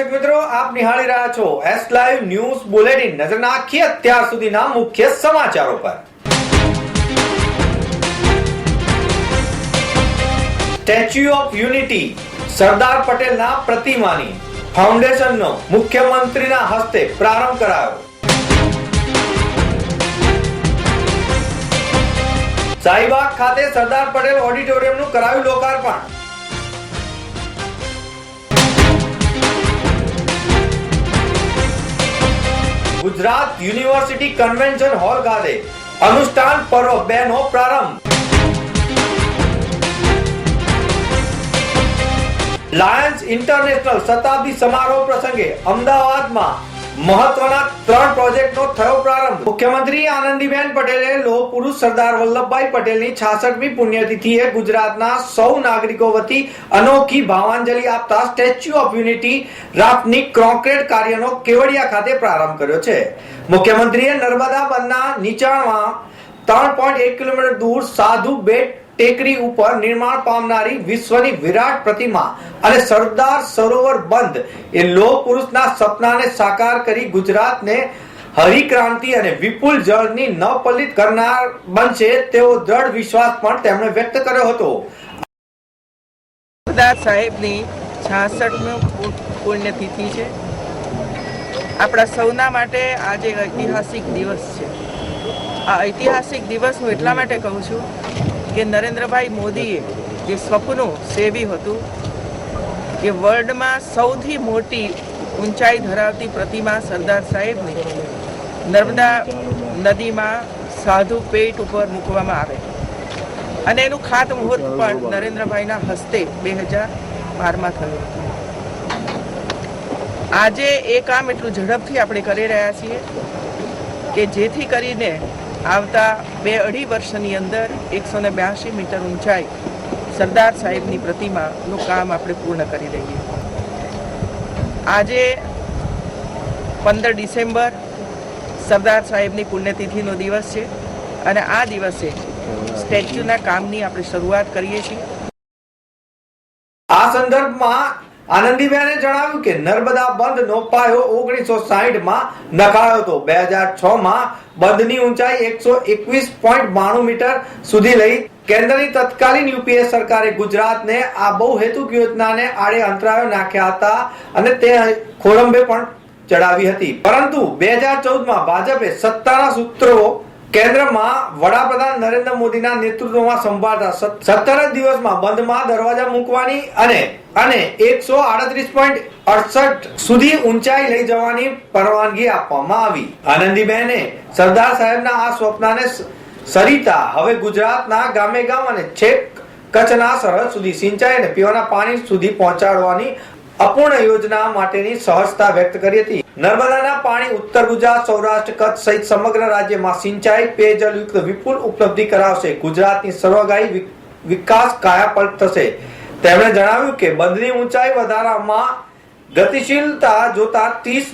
દર્શક મિત્રો, આપ નિહાળી રહ્યા છો એસ લાઈવ ન્યૂઝ બુલેટિન નજર નાખીએ અત્યાર સુધીના મુખ્ય સમાચારો પર. સ્ટેચ્યુ ઓફ યુનિટી સરદાર પટેલના પ્રતિમાની ફાઉન્ડેશનનો મુખ્યમંત્રીના હસ્તે પ્રારંભ કરાયો. સાઈબાગ ખાતે સરદાર પટેલ ઓડિટોરિયમનું કરાયું લોકાર્પણ. ગુજરાત યુનિવર્સિટી કન્વેન્શન હોલ ખાતે અનુષ્ઠાન પર્વ બે નો પ્રારંભ. લાયન્સ ઇન્ટરનેશનલ શતાબ્દી સમારોહ પ્રસંગે અમદાવાદમાં મહત્વના ત્રણ પ્રોજેક્ટનો થયો પ્રારંભ. મુખ્યમંત્રી આનંદીબેન પટેલે લોહ પુરુષ સરદાર વલ્લભભાઈ પટેલની 66મી પુણ્યતિથિએ ગુજરાતના સૌ નાગરિકો વતી અનોખી ભાવાંજલિ આપતા સ્ટેચ્યુ ઓફ યુનિટી રાફ્ટની કોન્ક્રીટ કાર્યનો કેવડિયા ખાતે પ્રારંભ કર્યો છે. મુખ્યમંત્રીએ નર્મદા બંધના નીચાણમાં ત્રણ પોઈન્ટ એક કિલોમીટર દૂર સાધુ બેટ ટેકરી ઉપર નિર્માણ પામનારી વિશ્વની વિરાટ પ્રતિમા અને સરદાર સરોવર બંધ. એ લોહ પુરુષના સપનાને સાકાર કરી ગુજરાતને હરિક્રાંતિ અને વિપુલ જળની નપલિત કરનાર બનશે તેવો દ્રઢ વિશ્વાસ પણ તેમણે વ્યક્ત કર્યો હતો. સરદાર સાહેબની છાસઠમી પુણ્યતિથિ છે. આપણા સૌના માટે આજે ઐતિહાસિક દિવસ છે. આ ઐતિહાસિક દિવસ હું એટલા માટે કહું છું કે નરેન્દ્રભાઈ મોદીએ જે સ્વપ્નું સેવ્યું હતું કે વર્લ્ડમાં સૌથી મોટી ઊંચાઈ ધરાવતી પ્રતિમા સરદાર સાહેબની નર્મદા નદીમાં સાધુ પેટ ઉપર મૂકવામાં આવે. અને એનું ખાતમુહૂર્ત પણ નરેન્દ્રભાઈના હસ્તે બે હજાર બારમાં થયું હતું. આજે એ કામ એટલું ઝડપથી આપણે કરી રહ્યા છીએ કે જેથી કરીને આવતા બે અઢી વર્ષની અંદર એકસો ને બ્યાસી મીટર ઊંચાઈ સરદાર સાહેબની પ્રતિમાનું કામ આપણે પૂર્ણ કરી દઈએ. આજે પંદર ડિસેમ્બર સરદાર સાહેબની પુણ્યતિથિનો દિવસ છે અને આ દિવસે સ્ટેચ્યુના કામની આપણે શરૂઆત કરીએ છીએ. આ સંદર્ભમાં આનંદીબેને જણાવ્યું કે નર્મદા બંધનો પાયો ઓગણીસો સાહીઠમાં નખાયો હતો. બે હજાર છ માં બંધની ઊંચાઈ એકસો એકવીસ પોઈન્ટ બાણું મીટર સુધી લઈ કેન્દ્રની તત્કાલીન યુપીએ સરકારે ગુજરાતને આ બહુ હેતુક યોજનાને આડે અંતરાયો નાખ્યા હતા અને તે ખોળંબે પણ ચડાવી હતી. પરંતુ બે હજાર ચૌદમાં ભાજપે સત્તાના સૂત્રો કેન્દ્રમાં વડાપ્રધાન નરેન્દ્ર મોદીના નેતૃત્વમાં સંભાળતા સત્તર દિવસમાં બંધમાં દરવાજા મૂકવાની અને અને એકસો આડત્રીસ પોઈન્ટ અડસઠ સુધી ઊંચાઈ લઈ જવાની પરવાનગી આપવામાં આવી. આનંદીબેને સરદાર સાહેબના આ સ્વપ્નને સરિતા હવે ગુજરાતના ગામે ગામ અને છેક કચ્છના સરહદ સુધી સિંચાઈ અને પીવાના પાણી સુધી પહોંચાડવાની અપૂર્ણ યોજના માટેની સહજતા વ્યક્ત કરી હતી. નર્મદાના પાણી ઉત્તર ગુજરાત, સૌરાષ્ટ્ર, કચ્છ સહિત સમગ્ર રાજ્યમાં સિંચાઈ પેયજળ યુક્ત વિપુલ ઉપલબ્ધિ કરાવશે. ગુજરાતની સર્વગાહી વિકાસ કાયાપલટ થશે. તેમણે જણાવ્યું કે બંધની ઊંચાઈ વધારામાં ગતિશીલતા જોતા ત્રીસ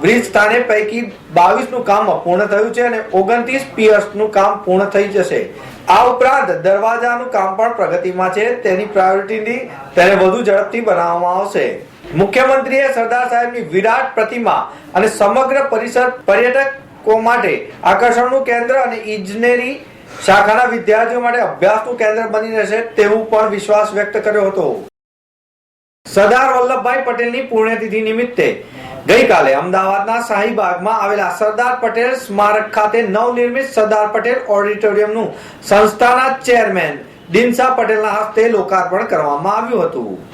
બ્રિજ સ્થાને પૈકી બાવીસનું કામ પૂર્ણ થયું છે અને ઓગણત્રીસ પિયર્સનું કામ પૂર્ણ થઈ જશે. આ ઉપરાંત દરવાજાનું કામ પણ પ્રગતિમાં છે. તેની પ્રાયોરિટીથી તેને વધુ ઝડપથી બનાવવામાં આવશે. મુખ્યમંત્રીએ સરદાર સાહેબની વિરાટ પ્રતિમા અને સમગ્ર પરિસર પર્યટકો માટે આકર્ષણનું કેન્દ્ર અને ઇજનેરી શાખાના વિદ્યાર્થીઓ માટે અભ્યાસનું કેન્દ્ર બની રહેશે તેવું પણ વિશ્વાસ વ્યક્ત કર્યો હતો. સરદાર વલ્લભભાઈ પટેલની પુણ્યતિથિ નિમિત્તે ગઈકાલે અમદાવાદના શાહીબાગમાં આવેલા સરદાર પટેલ સ્મારક ખાતે નવનિર્મિત સરદાર પટેલ ઓડિટોરિયમનું સંસ્થાના ચેરમેન દિનસા પટેલના હસ્તે લોકાર્પણ કરવામાં આવ્યું હતું.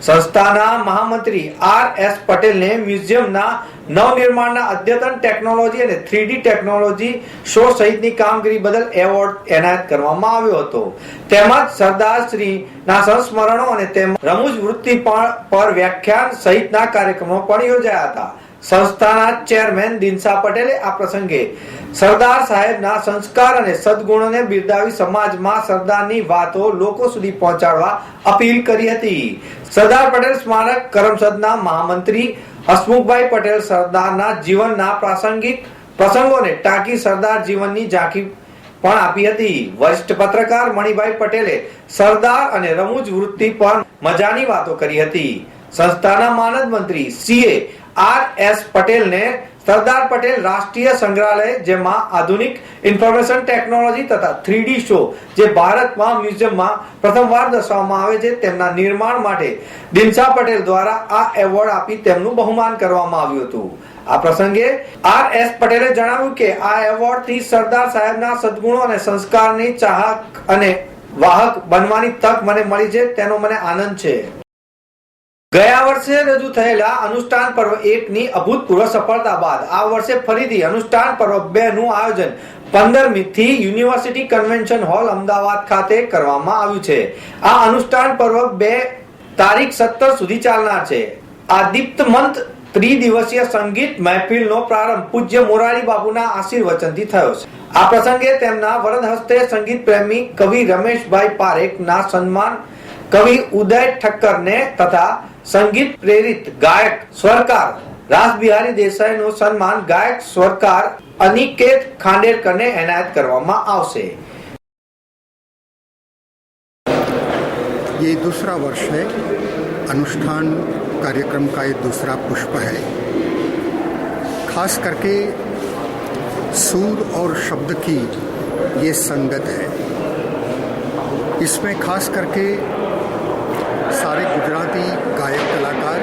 સંસ્થાના મહામંત્રી આર એસ પટેલને મ્યુઝિયમના નવનિર્માણના અદ્યતન ટેકનોલોજી અને થ્રીડી ટેકનોલોજી શો સહિતની કામગીરી બદલ એવોર્ડ એનાયત કરવામાં આવ્યો હતો. તેમજ સરદાર શ્રીના સંસ્મરણો અને તેમ રમૂજ વૃત્તિ પર વ્યાખ્યાન સહિતના કાર્યક્રમો પણ યોજાયા હતા. સંસ્થાના ચેરમેન દિનસા પટેલે આ પ્રસંગે સરદાર સાહેબના સંસ્કાર અને સદગુણોને બિરદાવી સમાજમાં સરદારની વાતો લોકો સુધી પહોંચાડવા અપીલ કરી હતી. સરદાર પટેલ સ્મારક કરમસદના મહામંત્રી હસમુખભાઈ પટેલ સરદારના જીવનના પ્રાસંગિક પ્રસંગોને ટાંકી સરદાર જીવનની ઝાંખી પણ આપી હતી. વરિષ્ઠ પત્રકાર મણિભાઈ પટેલે સરદાર અને રમૂજ વૃત્તિ પર મજાની વાતો કરી હતી. સંસ્થાના માનદ મંત્રી સીએ આર એસ પટેલને સરદાર પટેલ રાષ્ટ્રીય સંગ્રહાલય, જેમાં આધુનિક ઇન્ફોર્મેશન ટેકનોલોજી તથા થ્રીડી શો જે ભારતમાં મ્યુઝિયમમાં પ્રથમવાર દર્શાવવામાં આવે છે, તેમના નિર્માણ માટે દિનસા પટેલ દ્વારા આ એવોર્ડ આપી તેમનું બહુમાન કરવામાં આવ્યું હતું. આ પ્રસંગે આર એસ પટેલે જણાવ્યું કે આ એવોર્ડથી સરદાર સાહેબના સદગુણો અને સંસ્કારની ચાહક અને વાહક બનવાની તક મને મળી છે, તેનો મને આનંદ છે. ગયા વર્ષે રજૂ થયેલા અનુષ્ઠાન પર્વ એક ની અભૂતપૂર્વ સફળતા બાદ આ વર્ષે ફરીથી અનુષ્ઠાન પર્વ બે નું આયોજન પંદરમી થી યુનિવર્સિટી કન્વેન્શન હોલ અમદાવાદ ખાતે કરવામાં આવ્યું છે. આ અનુષ્ઠાન પર્વ બે તારીખ સત્તર સુધી ચાલનાર છે. આ દીપ્તમંત ત્રિદિવસીય સંગીત મહેફિલનો પ્રારંભ પૂજ્ય મોરારી બાપુના આશીર્વચનથી થયો છે. આ પ્રસંગે તેમના વરદ હસ્તે સંગીત પ્રેમી કવિ રમેશભાઈ પારેખના સન્માન, કવિ ઉદય ઠક્કરને તથા સંગીત પ્રેરિત ગાયક સ્વરકાર રાસબિહારી દેસાઈનું સન્માન ગાયક સ્વરકાર અનિકેત ખાંડેરકરને એનાયત કરવામાં આવશે ये दूसरा वर्ष है अनुष्ठान कार्यक्रम का ये दूसरा पुष्प है खास करके सूर और शब्द की ये संगत है इसमें खास करके सारे गुजराती गायक कलाकार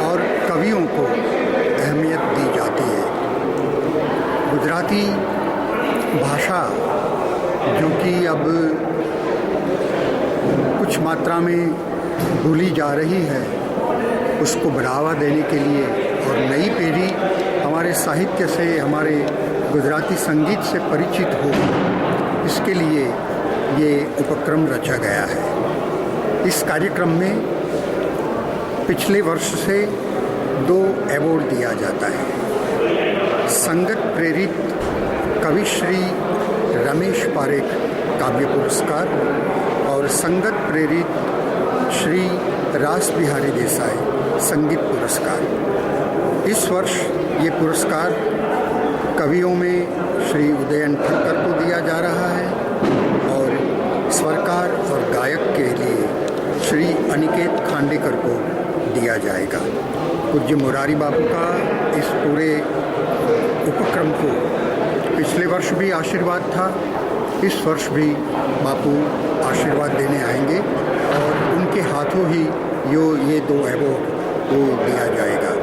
और कवियों को अहमियत दी जाती है। गुजराती भाषा, जो कि अब कुछ मात्रा में भूली जा रही है, उसको बढ़ावा देने के लिए और नई पीढ़ी हमारे साहित्य से, हमारे गुजराती संगीत से परिचित हो इसके लिए ये उपक्रम रचा गया है। इस कार्यक्रम में पिछले वर्ष से दो अवार्ड दिया जाता है। संगत प्रेरित कविश्री रमेश पारेख काव्य पुरस्कार और संगत प्रेरित श्री रास बिहारी देसाई संगीत पुरस्कार। इस वर्ष ये पुरस्कार कवियों में श्री उदयन ठक्कर को दिया जा रहा है और स्वरकार और गायक के लिए श्री अनिकेत खांडेकर को दिया जाएगा। पूज्य मुरारी बाबू का इस पूरे उपक्रम को पिछले वर्ष भी आशीर्वाद था, इस वर्ष भी बापू आशीर्वाद देने आएँगे और उनके हाथों ही यो, ये दो अवार्ड को दिया जाएगा।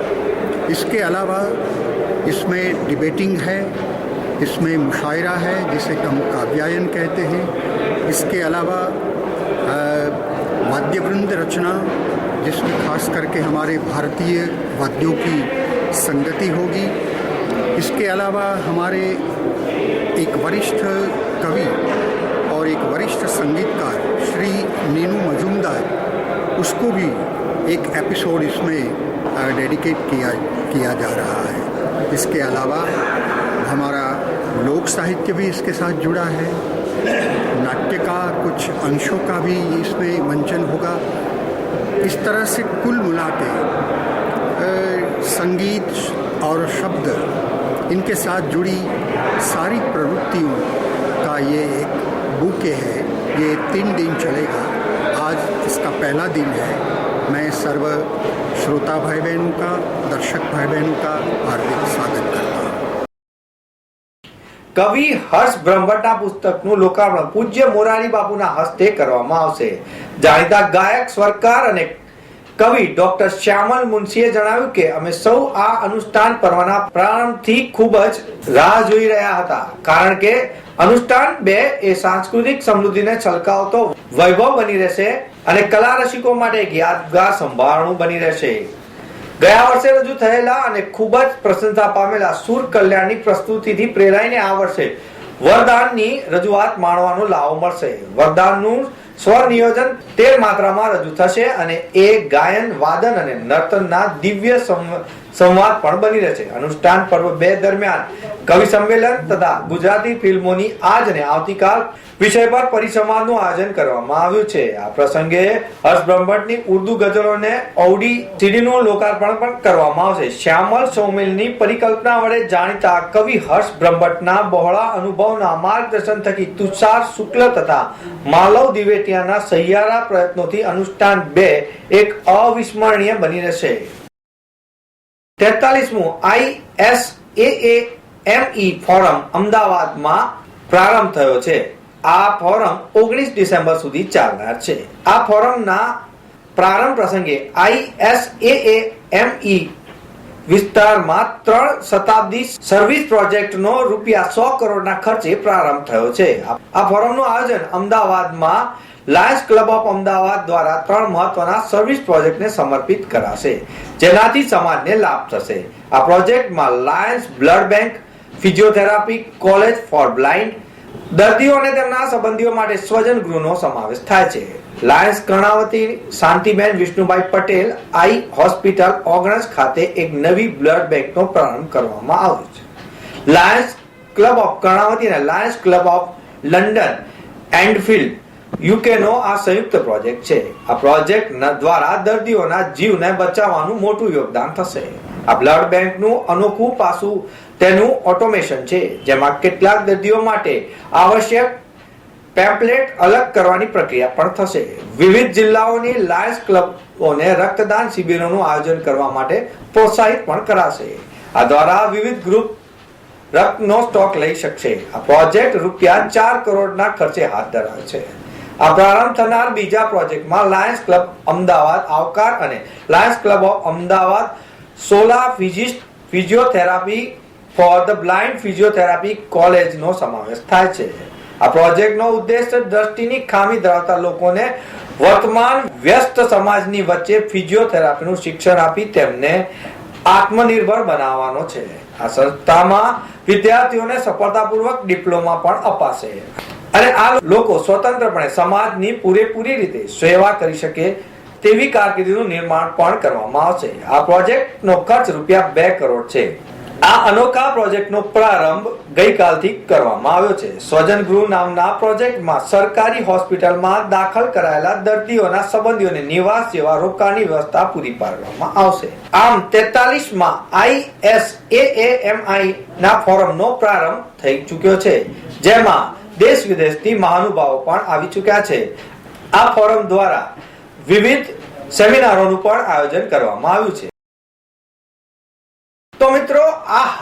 इसके अलावा इसमें डिबेटिंग है, इसमें मुशायरा है, जिसे हम काव्यायन कहते हैं। इसके अलावा अ, वाद्यवृंद रचना जिसमें खास करके हमारे भारतीय वाद्यों की संगति होगी। इसके अलावा हमारे एक वरिष्ठ कवि और एक वरिष्ठ संगीतकार श्री नीनू मजुमदार उसको भी एक एपिसोड इसमें डेडिकेट किया किया जा रहा है। इसके अलावा हमारा लोक साहित्य भी इसके साथ जुड़ा है। नाट्य का, कुछ अंशों का भी इसमें मंचन होगा। इस तरह से कुल मिला के संगीत और शब्द इनके साथ जुड़ी सारी प्रवृत्तियों का ये एक बुके है। ये तीन दिन चलेगा। आज इसका पहला दिन है। मैं सर्व श्रोता भाई बहनों का, दर्शक भाई बहनों का हार्दिक स्वागत करता हूँ। કવિ હર્ષ બ્રહ્મભટ્ટના પુસ્તકનું લોકાર્પણ. પૂજ્ય મોરારી બાપુના હસ્તે કરવામાં આવશે. જાણીતા ગાયક, સ્વરકાર અને કવિ ડોક્ટર શ્યામલ મુનશીએ જણાવ્યું કે અમે સૌ આ અનુષ્ઠાન પર્વના પ્રારંભથી ખૂબ જ રાહ જોઈ રહ્યા હતા. કારણ કે અનુષ્ઠાન બે એ સાંસ્કૃતિક સમૃદ્ધિને છલકાવતો વૈભવ બની રહેશે અને કલા રસિકો માટે એક યાદગાર સંભાળણું બની રહેશે. ગયા વર્ષે રજૂ થયેલા અને ખૂબ જ પ્રશંસા પામેલા સુર કલ્યાણની પ્રસ્તુતિથી પ્રેરાઈને આ વર્ષે વરદાનની રજૂઆત માણવાનો લાવો મળશે. વરદાનનું સ્વર નિયોજન તેર માત્રામાં રજૂ થશે અને એ ગાયન, વાદન અને નર્તનના દિવ્ય સંવાદ પણ બની રહેશે અનુષ્ઠાન પર્વ બે દરમિયાન કવિ સંમેલન તથા ગુજરાતી ફિલ્મોની આજ અને આવતીકાલ વિષય પર પરિસંવાદનું આયોજન કરવામાં આવ્યું છે. આ પ્રસંગે હર્ષ બ્રહ્મભટ્ટની ઉર્દુ ગઝલોને ઔડી સીડીનું લોકાર્પણ પણ કરવામાં આવશે. શ્યામલ સૌમિલની પરિકલ્પના વડે જાણીતા કવિ હર્ષ બ્રહ્મભટ્ટના બહોળા અનુભવના માર્ગદર્શન થકી તુષાર શુક્લ તથા માલવ દિવેટિયાના સહિયારા પ્રયત્નોથી અનુષ્ઠાન બે એક અવિસ્મરણીય બની રહેશે. તેતાલીસમું આઈએસએએમઈ ફોરમ અમદાવાદમાં પ્રારંભ થયો છે. આ ફોરમ ઓગણીસ ડિસેમ્બર સુધી ચાલનાર છે. આ ફોરમના પ્રારંભ પ્રસંગે આઈએસએએમઈ વિસ્તારમાં ત્રણ શતાબ્દી સર્વિસ પ્રોજેક્ટનો રૂપિયા સો કરોડના ખર્ચે પ્રારંભ થયો છે. આ ફોરમનું આયોજન અમદાવાદમાં લાયન્સ ક્લબ ઓફ અમદાવાદ દ્વારા ત્રણ મહત્વના સર્વિસ પ્રોજેક્ટને સમર્પિત કરાશે, જેનાથી સમાજને લાભ થશે. આ પ્રોજેક્ટમાં lions blood bank physiotherapy college for blind દર્દીઓ અને તેમના સંબંધીઓ માટે સ્વજન ગૃહનો સમાવેશ થાય છે. Lions Karnavati Shantiben Vishnubhai Patel eye hospital ઓગણસ ખાતે એક નવી બ્લડ બેંકનો પ્રારંભ કરવામાં આવ્યો છે. લાયન્સ ક્લબ ઓફ કર્ણાવતી અને lions club of London Enfield યુકેનો આ સંયુક્ત પ્રોજેક્ટ છે. આ પ્રોજેક્ટ દ્વારા દર્દીઓના જીવને બચાવવાનું મોટું યોગદાન થશે. આ બ્લડ બેંકનું અનોખું પાસું તેનું ઓટોમેશન છે, જેમાં કેટલાક દર્દીઓ માટે આવશ્યક પેમ્પલેટ અલગ કરવાની પ્રક્રિયા પણ થશે. વિવિધ જિલ્લાઓની લાયન્સ ક્લબોને રક્તદાન શિબિરોનું આયોજન કરવા માટે પ્રોત્સાહિત પણ કરાશે. આ દ્વારા વિવિધ ગ્રુપ રક્તનો સ્ટોક લઈ શકશે. આ પ્રોજેક્ટ રૂપિયા ચાર કરોડના ખર્ચે હાથ ધરાયો છે. આ પ્રારંભ થનાર બીજા પ્રોજેક્ટમાં લાયન્સ ક્લબ અમદાવાદ આવકાર અને lions club of Ahmedabad Sola ફિઝિસ્ટ physiotherapy for the blind physiotherapy કોલેજનો સમાવેશ થાય છે. આ પ્રોજેક્ટનો ઉદ્દેશ દ્રષ્ટિની ખામી ધરાવતા લોકોને વર્તમાન વ્યસ્ત સમાજની વચ્ચે ફિઝિયોથેરાપીનું શિક્ષણ આપી તેમને આત્મનિર્ભર બનાવવાનો છે. આ સંસ્થામાં વિદ્યાર્થીઓને સફળતાપૂર્વક ડિપ્લોમા પણ અપાશે. અને આ લોકો સ્વતંત્રપણે સમાજની પૂરેપૂરી રીતે સેવા કરી શકે તેવી કારકિર્દીનું નિર્માણ પણ કરવામાં આવશે. આ પ્રોજેક્ટનો ખર્ચ રૂપિયા બે કરોડ છે. આ અનોખા પ્રોજેક્ટનો પ્રારંભ ગઈકાલથી કરવામાં આવ્યો છે. સ્વજન ગૃહ નામના પ્રોજેક્ટમાં સરકારી હોસ્પિટલમાં દાખલ કરાયેલા દર્દીઓના સંબંધીઓને નિવાસ જેવા રોકાણની વ્યવસ્થા પૂરી પાડવામાં આવશે. આમ તેતાલીસમાં આઈએસએએમઆઈ ના ફોરમનો પ્રારંભ થઈ ચૂક્યો છે, જેમાં દેશ વિદેશથી મહાનુભાવો પણ આવી ચૂક્યા છે. આ ફોરમ દ્વારા વિવિધ સેમિનારોનું પણ આયોજન કરવામાં આવ્યું છે તો મિત્રો આ